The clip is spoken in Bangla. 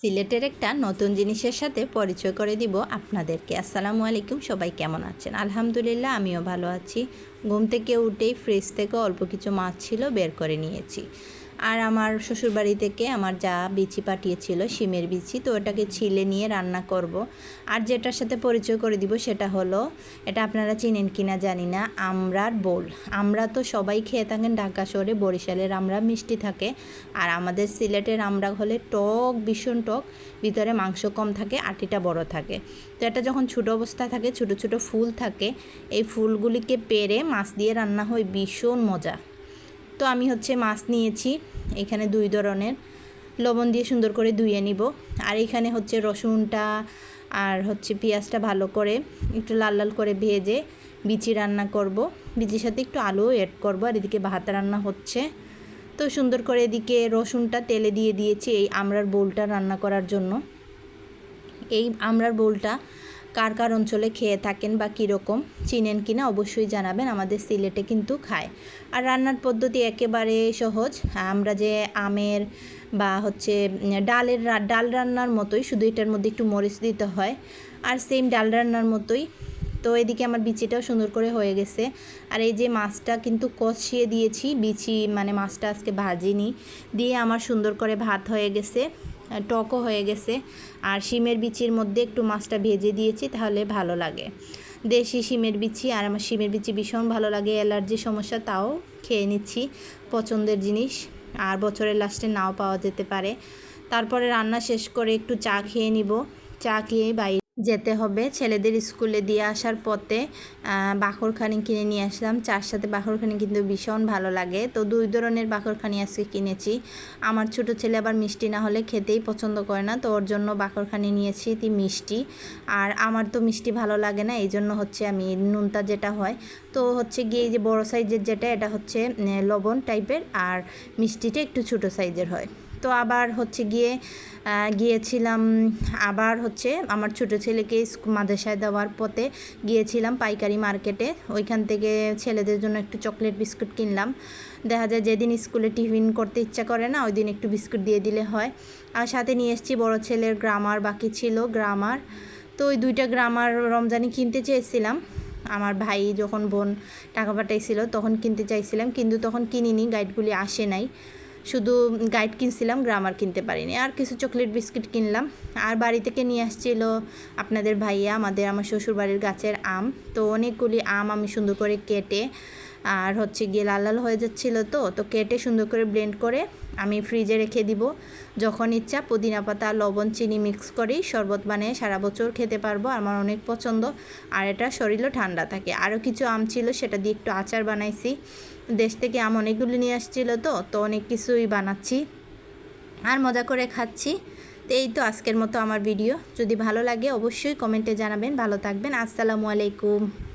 সিলেটের একটা নতুন জিনিসের সাথে পরিচয় করে দিব আপনাদেরকে। আসসালামু আলাইকুম, সবাই কেমন আছেন? আলহামদুলিল্লাহ, আমিও ভালো আছি। ঘুম থেকে উঠেই ফ্রিজ থেকে অল্প কিছু মাছ ছিল বের করে নিয়েছি। আর আমার শ্বশুরবাড়ি থেকে আমার যা বিচি পাঠিয়েছিল, শিমের বিচি, তো ওটাকে ছিলে নিয়ে রান্না করব। আর যেটার সাথে পরিচয় করে দিব সেটা হলো, এটা আপনারা চিনেন কি না জানি না, আমরার বোল। আমরা তো সবাই খেয়ে থাকেন ঢাকা শহরে, বরিশালের আমরা মিষ্টি থাকে। আর আমাদের সিলেটের আমরা হলে টক, ভীষণ টক, ভিতরে মাংস কম থাকে, আটিটা বড় থাকে। তো এটা যখন ছোটো অবস্থা থাকে, ছোটো ছোটো ফুল থাকে, এই ফুলগুলিকে পেরে মাছ দিয়ে রান্না হয়, ভীষণ মজা। তো আমি হচ্ছে মাছ নিয়েছি, এখানে দুই ধরনের। লবণ দিয়ে সুন্দর করে ধুয়ে নিব। আর এখানে হচ্ছে রসুনটা আর হচ্ছে পেঁয়াজটা ভালো করে একটু লাল লাল করে ভেজে বিচি রান্না করব। বিচির সাথে একটু আলুও অ্যাড করব, আর এদিকে ভাত রান্না হচ্ছে। তো সুন্দর করে এদিকে রসুনটা তেলে দিয়ে দিয়েছি এই আমরার বোলটা রান্না করার জন্য। এই আমরার বোলটা কার কার অঞ্চলে খেয়ে থাকেন বা কীরকম, চিনেন কি না অবশ্যই জানাবেন, আমাদের সিলেটে কিন্তু খায়। আর রান্নার পদ্ধতি একেবারে সহজ, আমরা যে আমের বা হচ্ছে ডালের ডাল রান্নার মতোই শুধু এটার মধ্যে একটু মরিচ দিতে হয়, আর সেম ডাল রান্নার মতোই। তো এদিকে আমার বিচিটাও সুন্দর করে হয়ে গেছে। আর এই যে মাছটা কিন্তু কষিয়ে দিয়েছি, বিচি মানে মাছটা আজকে ভাজিনি, দিয়ে আমার সুন্দর করে ভাত হয়ে গেছে। টকও হয়ে গেছে। আর শিমের বিচির মধ্যে একটু মাছটা ভেজে দিয়েছি, তাহলে ভালো লাগে। দেশি শিমের বিচি, আর আমার শিমের বিচি ভীষণ ভালো লাগে অ্যালার্জি সমস্যা, তাও খেয়ে নিচ্ছি পছন্দের জিনিস। আর বছরের লাস্টে নাও পাওয়া যেতে পারে। তারপরে রান্না শেষ করে একটু চা খেয়ে নিব। চা খেয়ে বাইরে যেতে হবে। ছেলেদের স্কুলে দিয়ে আসার পথে বাখরখানি কিনে নিয়ে আসলাম। চার সাথে বাখরখানি কিন্তু ভীষণ ভালো লাগে। তো দুই ধরনের বাখরখানি আজকে কিনেছি। আমার ছোট ছেলে আবার মিষ্টি না হলে খেতেই পছন্দ করে না। তো ওর জন্য বাখরখানি নিয়েছি তি মিষ্টি। আর আমার তো মিষ্টি ভালো লাগে না, এই জন্য হচ্ছে আমি নুনটা যেটা হয়, তো হচ্ছে গিয়ে যে বড় সাইজের যেটা, এটা হচ্ছে লবণ টাইপের আর মিষ্টিটা একটু ছোট সাইজের হয়। তো আবার হচ্ছে গিয়ে গিয়েছিলাম আবার হচ্ছে আমার ছোটো ছেলেকে মাদ্রাসায় দেওয়ার পথে গিয়েছিলাম পাইকারি মার্কেটে। ওইখান থেকে ছেলেদের জন্য একটু চকলেট বিস্কুট কিনলাম। দেখা যায় যেদিন স্কুলে টিফিন করতে ইচ্ছা করে না ওই দিন একটু বিস্কুট দিয়ে দিলে হয়। আর সাথে নিয়ে এসেছি বড় ছেলের গ্রামার বাকি ছিল গ্রামার তো ওই দুইটা গ্রামার রমজানি কিনতে চেয়েছিলাম। আমার ভাই যখন বোন টাকা পাঠাইছিল তখন কিনতে চাইছিলাম, কিন্তু তখন কিনিনি গাইডগুলি আসে নাই। শুধু গাইড কিনছিলাম গ্রামার কিনতে পারিনি। আর কিছু চকলেট বিস্কিট কিনলাম। আর বাড়ি থেকে নিয়ে আসছিল আপনাদের ভাইয়া, আমাদের আমার শ্বশুরবাড়ির গাছের আম। তো অনেকগুলি আম আমি সুন্দর করে কেটে আর হচ্ছে গিয়ে লাল লাল হয়ে যাচ্ছিল তো তো কেটে সুন্দর করে ব্লেন্ড করে আমি ফ্রিজে রেখে দিব। যখন ইচ্ছা পুদিনা পাতা, লবণ, চিনি মিক্স করেই শরবত বানিয়ে সারা বছর খেতে পারব, আমার অনেক পছন্দ। আর এটা শরীরও ঠান্ডা থাকে। আরও কিছু আম ছিল, সেটা দিয়ে একটু আচার বানাইছি। দেশ থেকে আম অনেকগুলো নিয়ে আসছিল তো তো অনেক কিছুই বানাচ্ছি। আর মজা করে খাচ্ছি। তো এই তো আজকের মতো আমার ভিডিও যদি ভালো লাগে অবশ্যই কমেন্টে জানাবেন। ভালো থাকবেন। আসসালামু আলাইকুম।